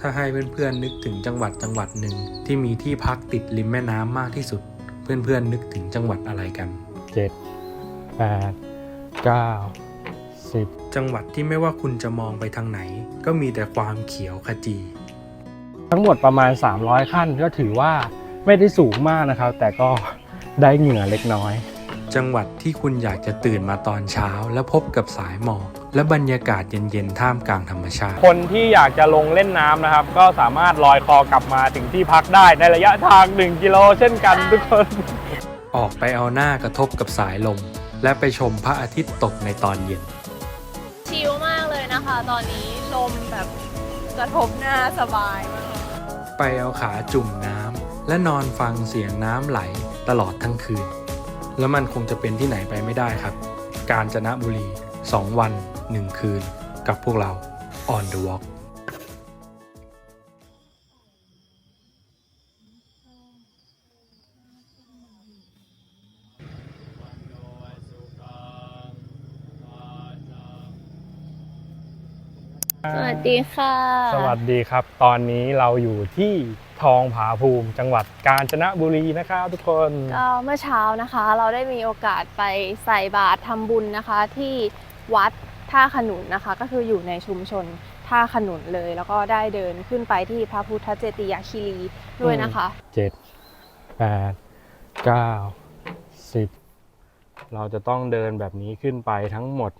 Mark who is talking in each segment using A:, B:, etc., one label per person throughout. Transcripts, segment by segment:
A: ถ้าให้เพื่อนๆนึกถึงจังหวัดจังหวัดหนึ่งที่มีที่พักติดริมแม่น้ำมากที่สุด เพื่อนๆนึกถึงจังหวัดอะไรกัน
B: เจ็ดแปดเก้าสิบ
A: จังหวัดที่ไม่ว่าคุณจะมองไปทางไหน ก็มีแต่ความเขียวขจี
B: ทั้งหมดประมาณ 300 ขั้นก็ถือว่าไม่ได้สูงมากนะครับ แต่ก็ได้เหงื่อเล็กน้อย
A: จังหวัดที่คุณอยากจะตื่นมาตอนเช้า แล้วพบกับสายหมอก และบรรยากาศเย็นๆ ท่ามกลางธรรมชาติ
B: คนที่อยากจะลงเล่นน้ำนะครับ ก็สามารถลอยคอกลับมาถึงที่พักได้ในระยะทาง 1 กิโลเช่นกันทุกคน
A: ออกไปเอาหน้ากระทบกับสายลม และไปชมพระอาทิตย์ตกในตอนเย็น
C: ชิลมากเลยนะคะ ตอนนี้ลมแบบกระทบหน้าสบายมาก
A: ไปเอาขาจุ่มน้ำและนอนฟังเสียงน้ำไหลตลอดทั้งคืน แล้วมันคงจะเป็นที่ไหนไปไม่ได้ครับ กาญจนบุรี 2 วัน 1 คืนกับพวกเรา On the Walk
C: สวัสดีค่ะ
B: สวัสดีครับ ตอนนี้เราอยู่ที่ทองผาภูมิจังหวัดกาญจนบุรีนะครับทุกคน
C: ก็เมื่อเช้านะคะ เราได้มีโอกาสไปใส่บาตรทำบุญนะคะที่ วัดท่าขนุนนะคะ ก็คืออยู่ในชุมชนท่าขนุนเลย แล้วก็ได้เดินขึ้นไปที่พระพุทธเจติยคีรีด้วยนะคะ
B: เจ็ดแปดเก้าสิบเราจะต้องเดินแบบนี้ขึ้นไปทั้งหมด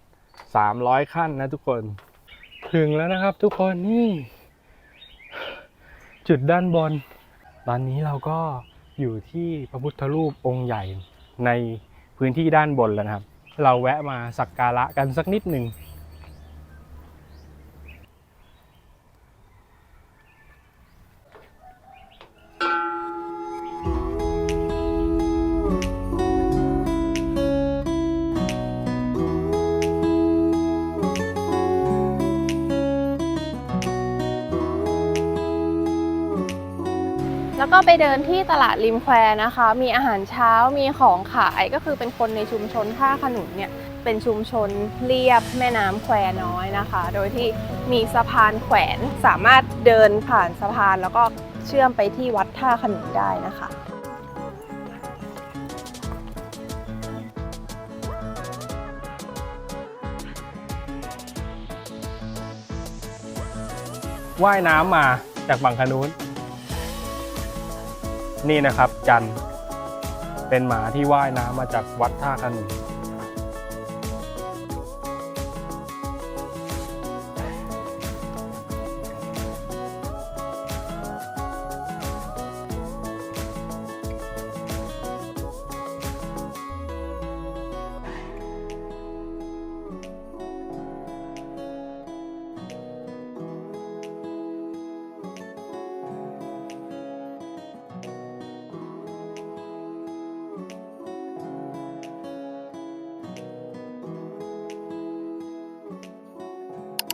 B: 300 ขั้นนะทุกคน ถึงแล้วนะครับทุกคนนี่ จุดด้านบน ตอนนี้เราก็อยู่ที่พระพุทธรูปองค์ใหญ่ในพื้นที่ด้านบนแล้วนะครับ เราแวะมาสักการะกันสักนิดหนึ่ง
C: ก็ไปเดินที่ตลาดริมแควนะคะ มีอาหารเช้ามีของขายก็คือเป็นคนในชุมชนท่าขนุนเนี่ยเป็นชุมชนเรียบแม่น้ำแควน้อยนะคะ โดยที่มีสะพานแขวนสามารถเดินผ่านสะพานแล้วก็เชื่อมไปที่วัดท่าขนุนได้นะคะ
B: ว่ายน้ำมาจากฝั่งคนู้น นี่นะครับจันเป็นหมาที่ว่ายน้ำมาจากวัดท่าขนุน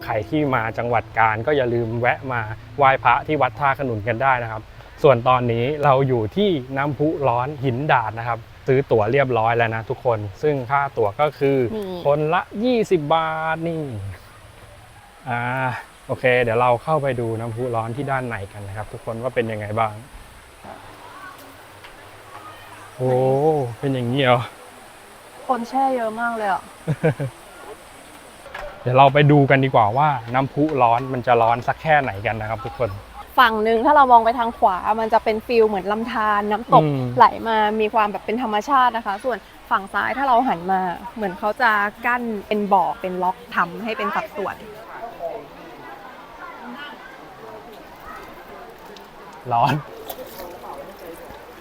B: ใครที่มาจังหวัดกาญก็อย่าลืมแวะมาไหว้พระที่วัดท่าขนุนกันได้นะครับ ส่วนตอนนี้เราอยู่ที่น้ำพุร้อนหินดาดนะครับ ซื้อตั๋วเรียบร้อยแล้วนะทุกคน ซึ่งค่าตั๋วก็คือ
C: นี่
B: คนละ 20 บาทนี่อ่าโอเค เดี๋ยวเราเข้าไปดูน้ำพุร้อนที่ด้านในกันนะครับ ทุกคนว่าเป็นยังไงบ้าง โอ้เป็นอย่างนี้เหรอ
C: คนแช่เยอะมากเลยอะ
B: เดี๋ยวเราไปดูกันดีกว่าว่าน้ำพุร้อนมันจะร้อนสักแค่ไหนกันนะครับ ทุกคน
C: ฝั่งหนึ่งถ้าเรามองไปทางขวามันจะเป็นฟิลเหมือนลำธารน้ำตก
B: อืม
C: ไหลมามีความแบบเป็นธรรมชาตินะคะ ส่วนฝั่งซ้ายถ้าเราหันมา เหมือนเขาจะกั้นเป็นบ่อเป็นล็อกทำให้เป็นสัดส่วน
B: ร้อน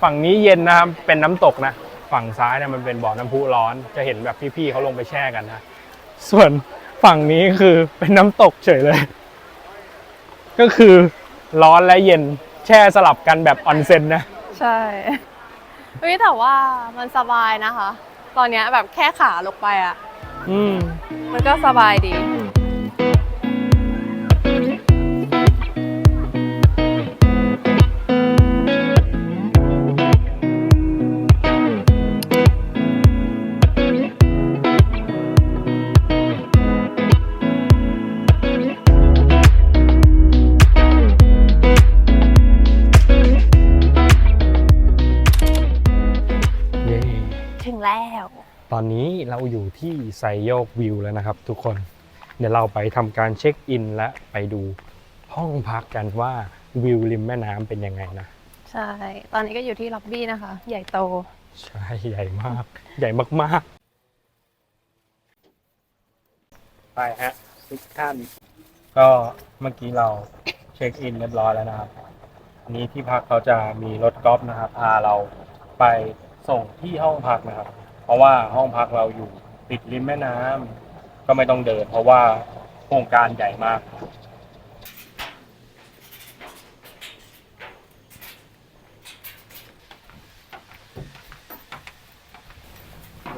B: ฝั่งนี้เย็นนะครับ เป็นน้ำตกนะ ฝั่งซ้ายเนี่ยมันเป็นบ่อน้ำพุร้อน จะเห็นแบบพี่ๆเขาลงไปแช่กันนะ ส่วน ฝั่งนี้คือเป็นน้ำตกเฉยเลย ก็คือร้อนและเย็นแช่สลับกันแบบออนเซ็นนะ
C: ใช่เฮ้ยแต่ว่ามันสบายนะคะ ตอนเนี้ยแบบแค่ขาลงไปอะ
B: อืม
C: มันก็สบายดี
B: อนนี้เราอยู่ที่ไซโยกวิวแล้วนะครับ ทุกคน เดี๋ยวเราไปทำการเช็คอินและไปดูห้องพักกันว่าวิวริมแม่น้ำเป็นยังไงนะ
C: ใช่ ตอนนี้ก็อยู่ที่ล็อบบี้นะคะ ใหญ่โต
B: ใช่ใหญ่มาก ใหญ่มากๆ ไปฮะทุกท่าน ก็เมื่อกี้เราเช็คอินเรียบร้อยแล้วนะครับอันนี้ที่พักเขาจะมีรถกอล์ฟนะครับพาเราไปส่งที่ห้องพักนะครับเพ ราะว่าห้องพักเราอยู่ติดริมแม่น้ำก็ไม่ต้องเดิน เพราะว่าโครงการใหญ่มาก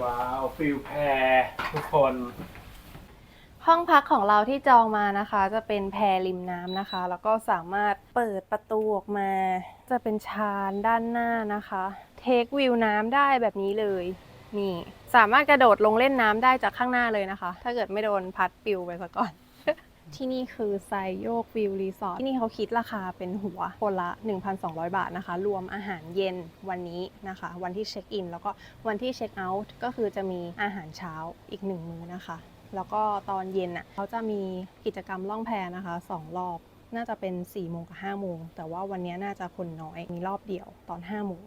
B: ว้าวฟิลแพรทุกคน
C: ห้องพักของเราที่จองมานะคะ จะเป็นแพรริมน้ำนะคะ แล้วก็สามารถเปิดประตูออกมา จะเป็นชานด้านหน้านะคะ เทควิวน้ำได้แบบนี้เลย นี่สามารถกระโดดลงเล่นน้ำได้จากข้างหน้าเลยนะคะ ถ้าเกิดไม่โดนพัดปิวไปซะก่อน ที่นี่คือไซโยกวิวรีสอร์ทที่นี่เขาคิดราคาเป็นหัวคนละ 1,200 บาทนะคะ รวมอาหารเย็นวันนี้นะคะ วันที่เช็คอิน แล้วก็วันที่เช็คเอาท์ก็คือจะมีอาหารเช้าอีกหนึ่งมื้อนะคะ แล้วก็ตอนเย็นอะเขาจะมีกิจกรรมล่องแพนะคะสองรอบน่าจะเป็น4ี่โมงกับ5้าโมงแต่ว่าวันนี้น่าจะคนน้อยมีรอบเดียวตอน5้าโมง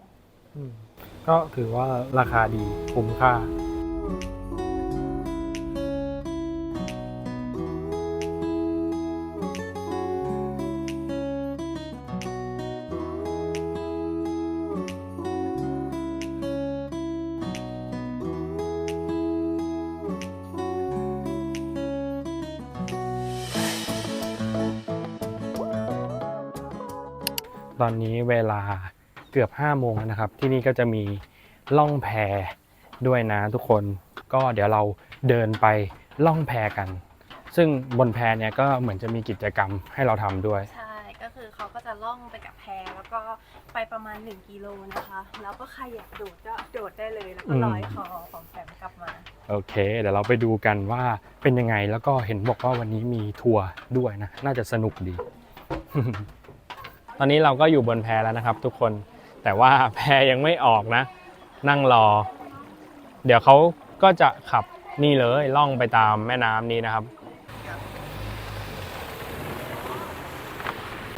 B: ก็ถือว่าราคาดีคุ้มค่า ตอนนี้เวลา เกือบ5โมงแล้วนะครับ ที่นี่ก็จะมีล่องแพด้วยนะทุกคน ก็เดี๋ยวเราเดินไปล่องแพกัน ซึ่งบนแพเนี่ยก็เหมือนจะมีกิจกรรมให้เราทำด้วย
C: ใช่ ก็คือเขาก็จะล่องไปกับแพแล้วก็ไปประมาณ 1 กิโลนะคะ แล้วก็ใครอยากโดดก็โดดได้เลยแล้วก็
B: อืม
C: ลอยคอของแสมกลับมา
B: โอเค เดี๋ยวเราไปดูกันว่าเป็นยังไงแล้วก็เห็นบอกว่าวันนี้มีทัวร์ด้วยนะ น่าจะสนุกดี ตอนนี้เราก็อยู่บนแพแล้วนะครับ ทุกคน แต่ว่าแพยังไม่ออกนะ นั่งรอ เดี๋ยวเขาก็จะขับนี่เลยล่องไปตามแม่น้ำนี้นะครับ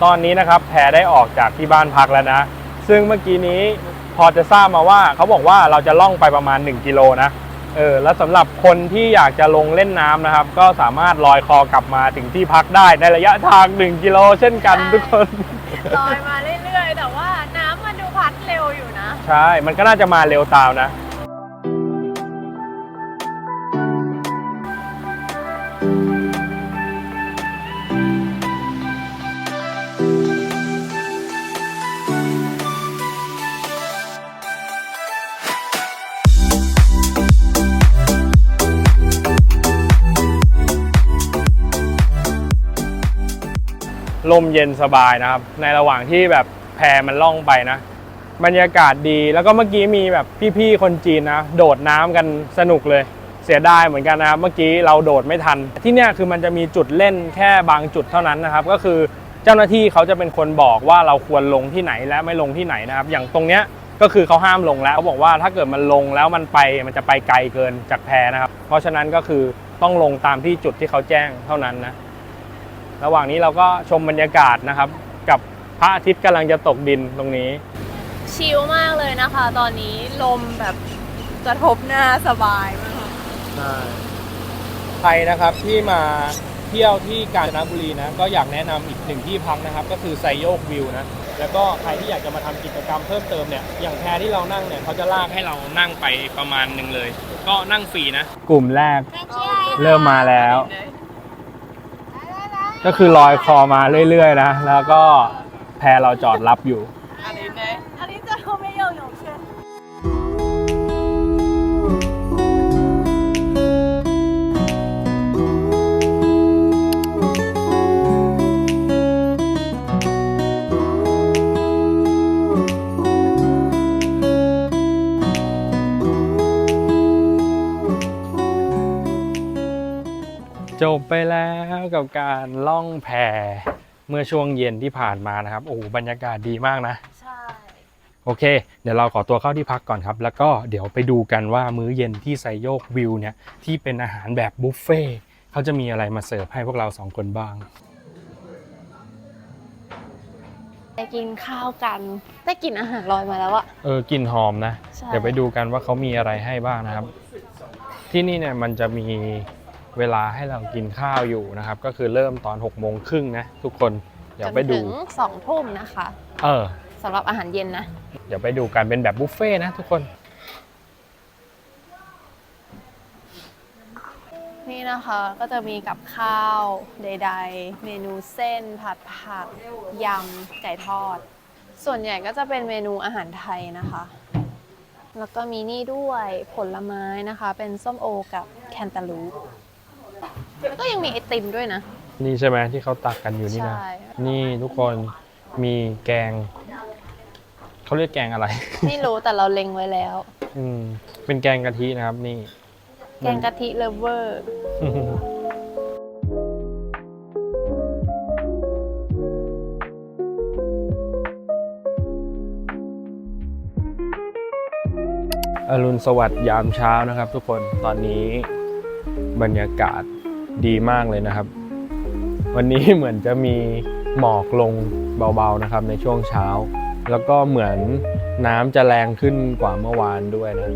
B: ตอนนี้นะครับแพได้ออกจากที่บ้านพักแล้วนะ ซึ่งเมื่อกี้นี้พอจะทราบมาว่าเขาบอกว่าเราจะล่องไปประมาณ 1 กิโลนะเออแล้วสำหรับคนที่อยากจะลงเล่นน้ำนะครับ ก็สามารถลอยคอกลับมาถึงที่พักได้ในระยะทาง 1 กิโลเช่นกันทุกคน
C: ลอยมาเรื่
B: ใช่ มันก็น่าจะมาเร็วตามนะ ลมเย็นสบายนะครับ ในระหว่างที่แบบแพมันล่องไปนะ บรรยากาศดี แล้วก็เมื่อกี้มีแบบพี่ๆคนจีนนะ โดดน้ำกันสนุกเลย เสียดายเหมือนกันนะครับเมื่อกี้เราโดดไม่ทัน ที่เนี่ยคือมันจะมีจุดเล่นแค่บางจุดเท่านั้นนะครับ ก็คือเจ้าหน้าที่เขาจะเป็นคนบอกว่าเราควรลงที่ไหนและไม่ลงที่ไหนนะครับ อย่างตรงเนี้ยก็คือเขาห้ามลงแล้วเขาบอกว่าถ้าเกิดมันลงแล้วมันไปมันจะไปไกลเกินจากแพนะครับ เพราะฉะนั้นก็คือต้องลงตามที่จุดที่เขาแจ้งเท่านั้นนะระหว่างนี้เราก็ชมบรรยากาศนะครับ กับพระอาทิตย์กำลังจะตกดินตรงนี้
C: ชิลมากเลยนะคะ ตอนนี้ลมแบบกระทบหน้าสบายมาก
B: ใครนะครับที่มาเที่ยวที่กาญจนบุรีนะก็อยากแนะนำอีกหนึ่งที่พักนะครับ ก็คือไซโยกวิวนะแล้วก็ใครที่อยากจะมาทำกิจกรรมเพิ่มเติมเนี่ยอย่างแพที่เรานั่งเนี่ยเขาจะลากให้เรานั่งไปประมาณหนึ่งเลย ก็นั่งฟรีนะ กลุ่มแรก เริ่มมาแล้ว ก็คือลอยคอมาเรื่อยๆนะ แล้วก็แพเราจอดรับอยู่
C: อันนี้呢？อันนี้
B: จบไปแล้วกับการล่องแพเมื่อช่วงเย็นที่ผ่านมานะครับ โอ้โหบรรยากาศดีมากนะ
C: ใช่
B: ผโอเค เดี๋ยวเราขอตัวเข้าที่พักก่อนครับ แล้วก็เดี๋ยวไปดูกันว่ามื้อเย็นที่ไซโยกวิวเนี่ย ที่เป็นอาหารแบบบุฟเฟ่ต์เขาจะมีอะไรมาเสิร์ฟให้พวกเราสองคนบ้าง
C: ไปกินข้าวกันได้กินอาหารลอยมาแล้วอะ
B: เออกลิ่นหอมนะ
C: ใช่
B: เดี๋ยวไปดูกันว่าเขามีอะไรให้บ้างนะครับ ที่นี่เนี่ยมันจะมี เวลาให้เรากินข้าวอยู่นะครับ ก็คือเริ่มตอน6กโมงครึ่งนะทุกคนเดี๋ยวไป
C: จน
B: ดู
C: ถึงสองทุ่มนะคะ
B: เออ
C: สำหรับอาหารเย็นนะ
B: เดี๋ยวไปดูกันเป็นแบบบุฟเฟ่ต์นะทุกคน
C: นี่นะคะก็จะมีกับข้าวใด ๆ เมนูเส้น ผัดผักยำไก่ทอด ส่วนใหญ่ก็จะเป็นเมนูอาหารไทยนะคะ แล้วก็มีนี่ด้วยผลไม้นะคะ เป็นส้มโอกับแคนตาลูป แล้วก็ยังมีไอติมด้วยนะ
B: นี่ใช่ไหมที่เขาตักกันอยู่นี่นะ
C: ใช่
B: นี่ทุกคนมีแกง เขาเรียกแกงอะไร
C: ไม่รู้แต่เราเล็งไว้แล้ว
B: อืม เป็นแกงกะทินะครับ นี่
C: แกงกะทิเลฟเวอร์
B: อรุณสวัสดิ์ยามเช้านะครับทุกคนตอนนี้บรรยากาศ ดีมากเลยนะครับ วันนี้เหมือนจะมีหมอกลงเบาๆนะครับในช่วงเช้า แล้วก็เหมือนน้ำจะแรงขึ้นกว่าเมื่อวานด้วยนะ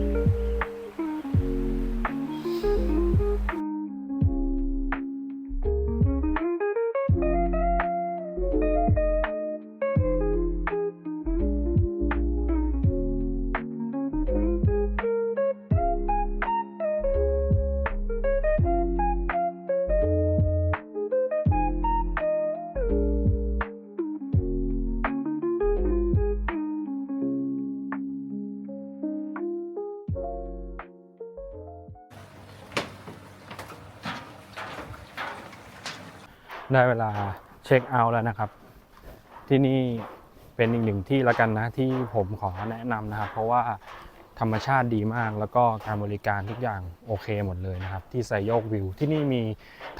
B: ได้เวลาเช็คเอาท์แล้วนะครับ ที่นี่เป็นอีกหนึ่งที่แล้วกันนะที่ผมขอแนะนำนะครับ เพราะว่าธรรมชาติดีมากแล้วก็การบริการทุกอย่างโอเคหมดเลยนะครับ ที่ไซโยกวิว ที่นี่มี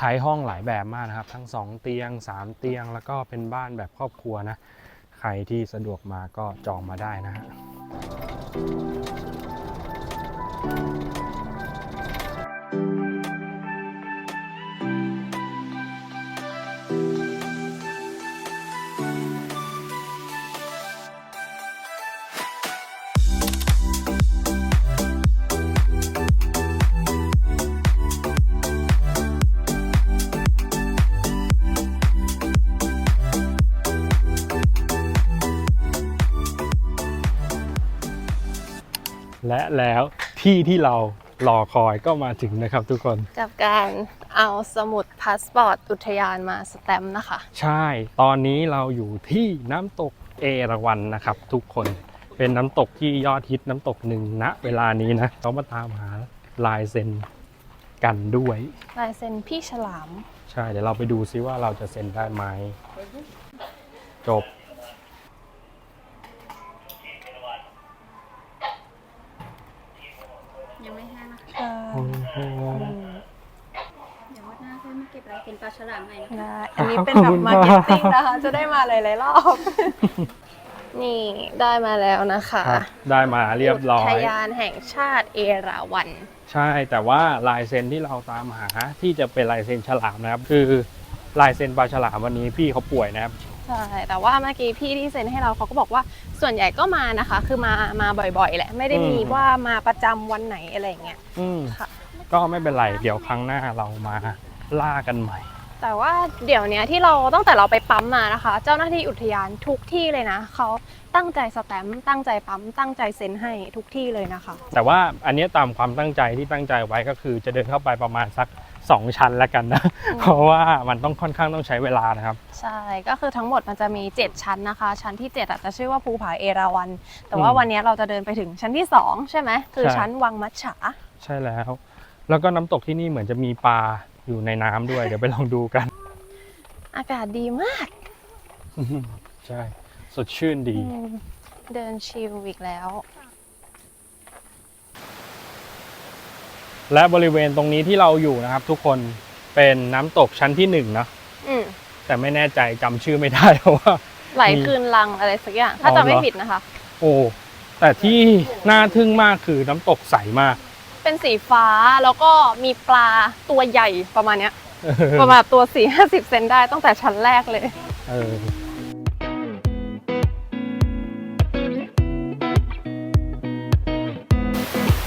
B: ท้ายห้องหลายแบบมากนะครับ ทั้ง 2 เตียง 3 เตียง แล้วก็เป็นบ้านแบบครอบครัวนะ ใครที่สะดวกมาก็จองมาได้นะฮะ และแล้วที่ที่เรารอคอยก็มาถึงนะครับทุกคน
C: กับการเอาสมุดพาสปอร์ตอุทยานมาสแตมป์นะคะ
B: ใช่ ตอนนี้เราอยู่ที่น้ำตกเอราวัณนะครับ ทุกคน เป็นน้ำตกที่ยอดฮิตน้ำตกหนึ่งณเวลานี้นะเขามาตามหาลายเซ็นกันด้วย
C: ลายเซ็นพี่ฉลาม
B: ใช่ เดี๋ยวเราไปดูซิว่าเราจะเซ็นได้ไหม จบ
D: เดี๋ยววันหน้าค่อยมาเก็บลายเป็นปลาฉลามใหม่นะคะ
C: ได้อันนี้เป็นแบบมาร์เก็ตติ้งนะคะ จะได้มาหลายๆรอบ นี่ได้มาแล้วนะคะ
B: ครับได้มาเรียบร้อ
C: อุ
B: ย
C: ทยานแห่งชาติเอราวัณ
B: ใช่แต่ว่าลายเซ็นที่เราตามหาที่จะเป็นลายเซ็นฉลามนะครับ คือลายเซ็นปลาฉลามวันนี้พี่เขาป่วยนะครับ
C: ใช่ แต่ว่าเมื่อกี้พี่ที่เซ็นให้เราเขาก็บอกว่าส่วนใหญ่ก็มานะคะ คือมามาบ่อยๆ แหละ ไม่ได้มี
B: อืม
C: ว่ามาประจำวันไหนอะไรอย่างเงี้ย
B: อืม
C: ค่ะ
B: ก็ไม่เป็นไรเดี๋ยวครั้งหน้าเรามาล่ากันใหม่
C: แต่ว่าเดี๋ยวเนี้ยที่เราตั้งแต่เราไปปั๊มมานะคะ เจ้าหน้าที่อุทยานทุกที่เลยนะเขาตั้งใจสแตมป์ตั้งใจปั๊มตั้งใจเซ็นให้ทุกที่เลยนะคะ
B: แต่ว่าอันเนี้ยตามความตั้งใจที่ตั้งใจไว้ก็คือจะเดินเข้าไปประมาณสัก 2 ชั้นแล้วกันนะ
C: อืม
B: เพราะว่ามันต้องค่อนข้างต้องใช้เวลานะครับ
C: ใช่ก็คือทั้งหมดมันจะมี 7 ชั้นนะคะ ชั้นที่7อาจจะชื่อว่าภูผาเอราวัณแต่ว่า
B: อืม
C: วันนี้เราจะเดินไปถึงชั้นที่ 2 ใช่ไหมคือ
B: ใช่
C: ชั้นวังมัจฉา
B: ใช่แล้ว แล้วก็น้ำตกที่นี่เหมือนจะมีปลาอยู่ในน้ำด้วย เดี๋ยวไปลองดูกัน
C: อากาศดีมาก
B: ใช่ สดชื่นดี
C: อืมเดินชิลอีกแล้ว
B: และบริเวณตรงนี้ที่เราอยู่นะครับทุกคนเป็นน้ำตกชั้นที่หนึ่งนะ
C: อืม
B: แต่ไม่แน่ใจจำชื่อไม่ได้เพราะว่า
C: ไหล
B: มี
C: คืนลังอะไรสักอย่าง ถ้า
B: อ๋อ
C: จำไม่
B: เหรอ
C: ผิดนะคะ
B: โอ้แต่ที่น่าทึ่งมากคือน้ำตกใสมาก
C: เป็นสีฟ้าแล้วก็มีปลาตัวใหญ่ประมาณเนี้ย ประมาณตัว 4 50 เซนได้ตั้งแต่ชั้นแรกเลย
B: เออ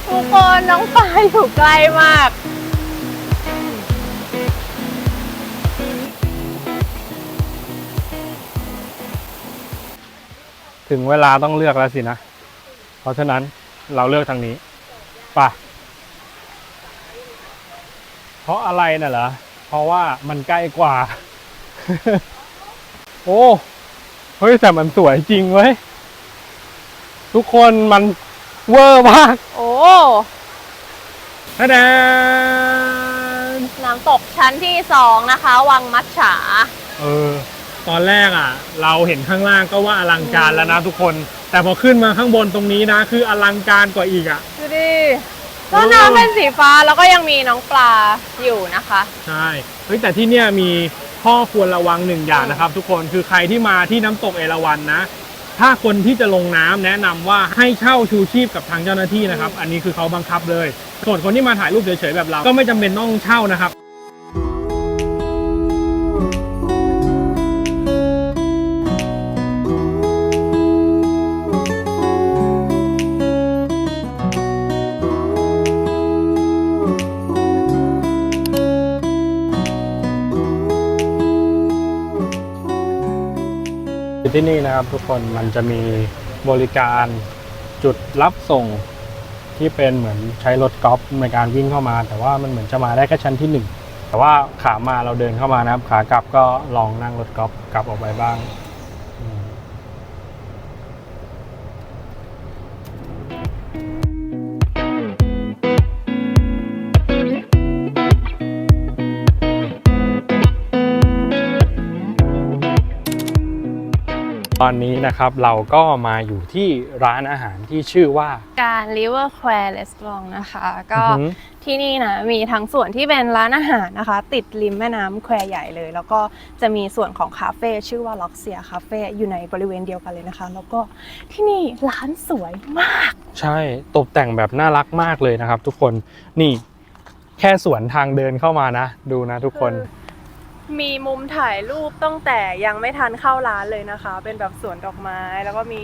C: ทุกคนน้องปลาอยู่ใกล้มาก
B: ถึงเวลาต้องเลือกแล้วสินะ เพราะฉะนั้นเราเลือกทางนี้ ไป่ะ เพราะอะไรน่ะเหรอ เพราะว่ามันใกล้กว่า โอ้ เฮ้ยแต่มันสวยจริงเว้ย ทุกคนมันเวอร์มาก
C: โอ้
B: นะแดน
C: น้ำตกชั้นที่สองนะคะ วังมัดฉา
B: เออ ตอนแรกอะ เราเห็นข้างล่างก็ว่าอลังการแล้วนะทุกคน แต่พอขึ้นมาข้างบนตรงนี้นะ คืออลังการกว่าอีกอะ
C: ดูดิ ก็น้ำเป็นสีฟ้าแล้วก็ยังมีน้องปลาอยู่นะคะ
B: ใช่เฮ้ยแต่ที่เนี่ยมีข้อควรระวังหนึ่งอย่างนะครับ ทุกคนคือใครที่มาที่น้ำตกเอราวัณนะ ถ้าคนที่จะลงน้ำแนะนำว่าให้เช่าชูชีพกับทางเจ้าหน้าที่นะครับ อันนี้คือเขาบังคับเลย ส่วนคนที่มาถ่ายรูปเฉยๆแบบเราก็ไม่จำเป็นต้องเช่านะครับ ที่นี่นะครับทุกคนมันจะมีบริการจุดรับส่งที่เป็นเหมือนใช้รถกอล์ฟในการวิ่งเข้ามา แต่ว่ามันเหมือนจะมาได้แค่ชั้นที่หนึ่งแต่ว่าขามาเราเดินเข้ามานะครับ ขากลับก็ลองนั่งรถกอล์ฟกลับออกไปบ้าง ตอนนี้นะครับเราก็มาอยู่ที่ร้านอาหารที่ชื่อว่า
C: การ River Square Restaurant นะคะ ก็
B: อือหือ
C: ที่นี่นะมีทั้งส่วนที่เป็นร้านอาหารนะคะ ติดริมแม่น้ำแควใหญ่เลย แล้วก็จะมีส่วนของคาเฟ่ชื่อว่าล็อกเซียคาเฟ่อยู่ในบริเวณเดียวกันเลยนะคะ แล้วก็ที่นี่ร้านสวยมาก
B: ใช่ตกแต่งแบบน่ารักมากเลยนะครับ ทุกคนนี่แค่สวนทางเดินเข้ามานะ ดูนะทุกคน
C: มีมุมถ่ายรูปตั้งแต่ยังไม่ทันเข้าร้านเลยนะคะ เป็นแบบสวนดอกไม้แล้วก็มี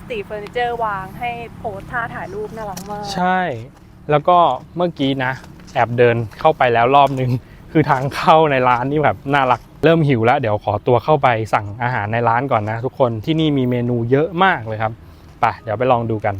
C: สตรีทเฟอร์นิเจอร์วางให้โพสท่าถ่ายรูปน่ารักมาก
B: ใช่ แล้วก็เมื่อกี้นะ แอบเดินเข้าไปแล้วรอบนึง คือทางเข้าในร้านนี่แบบน่ารักเริ่มหิวแล้ว เดี๋ยวขอตัวเข้าไปสั่งอาหารในร้านก่อนนะ ทุกคนที่นี่มีเมนูเยอะมากเลยครับไปเดี๋ยวไปลองดูกัน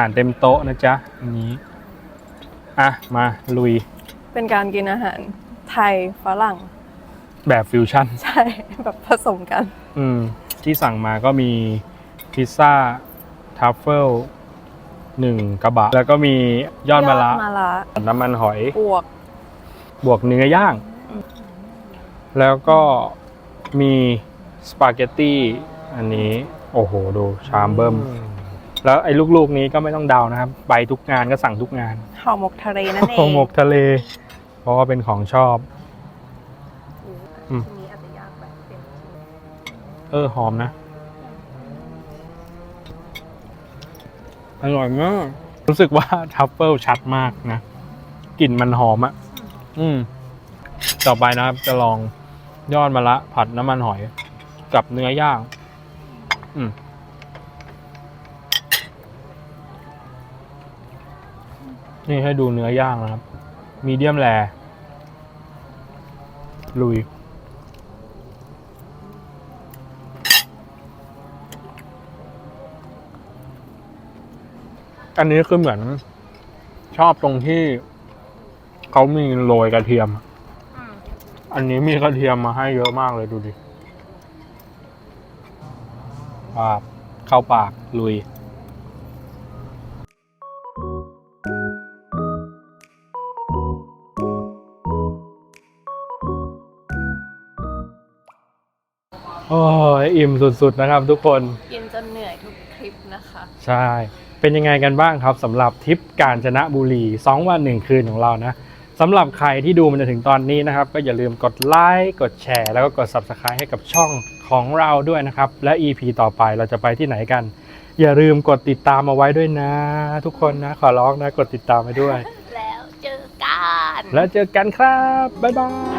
B: หารเต็มโต๊ะนะจ๊ะอันนี้อะมาลุย
C: เป็นการกินอาหารไทยฝรั่ง
B: แบบฟิวชั่น
C: ใช่ แบบผสมกัน
B: อืม ที่สั่งมาก็มีพิซซ่าทัฟเฟิลหนึ่งกระบะ แล้วก็มียอดมะระ
C: มาละ
B: น้ำมันหอย
C: บวก
B: บวกเนื้อย่าง
C: อืม
B: แล้วก็มีสปาเกตตี้อันนี้ โอ้โห ดูชามเบิ้ม แล้วไอ้ลูกๆนี้ก็ไม่ต้องเดานะครับ ไปทุกงานก็สั่งทุกงาน
C: ห่อหมกทะเลนั่นเอง
B: โหมกทะเล เพราะว่าเป็นของชอบอืม
C: ทีนี้อาจจะยากไปเป็น
B: เออหอมนะ อร่อยมาก รู้สึกว่าทัฟเฟิลชัดมากนะ กลิ่นมันหอมอะ่ะ อืม ต่อไปนะครับ จะลองยอดมะระผัดน้ำมันหอย กับเนื้อย่าง อืม นี่ให้ดูเนื้อย่างนะครับ มีเดียมแรลุย อันนี้คือเหมือนชอบตรงที่เขามีโรยกระเทีย
C: ม
B: อันนี้มีกระเทียมมาให้เยอะมากเลยดูดิปาบเข้าปากลุย โอ้ยอิ่มสุดๆนะครับทุกคน
C: กินจนเหนื่อยทุกทริปนะคะ
B: ใช่ เป็นยังไงกันบ้างครับสำหรับทริปกาญจนบุรี 2 วัน 1 คืนของเรานะสำหรับใครที่ดูมันจะถึงตอนนี้นะครับ ก็อย่าลืมกดไลค์กดแชร์ แล้วก็กด Subscribe ให้กับช่องของเราด้วยนะครับ และ EP ต่อไปเราจะไปที่ไหนกัน อย่าลืมกดติดตามมาไว้ด้วยนะ ทุกคนนะขอร้องนะกดติดตามไปด้วย
C: แล้วเจอกัน
B: แล้วเจอกันครับบ๊ายบาย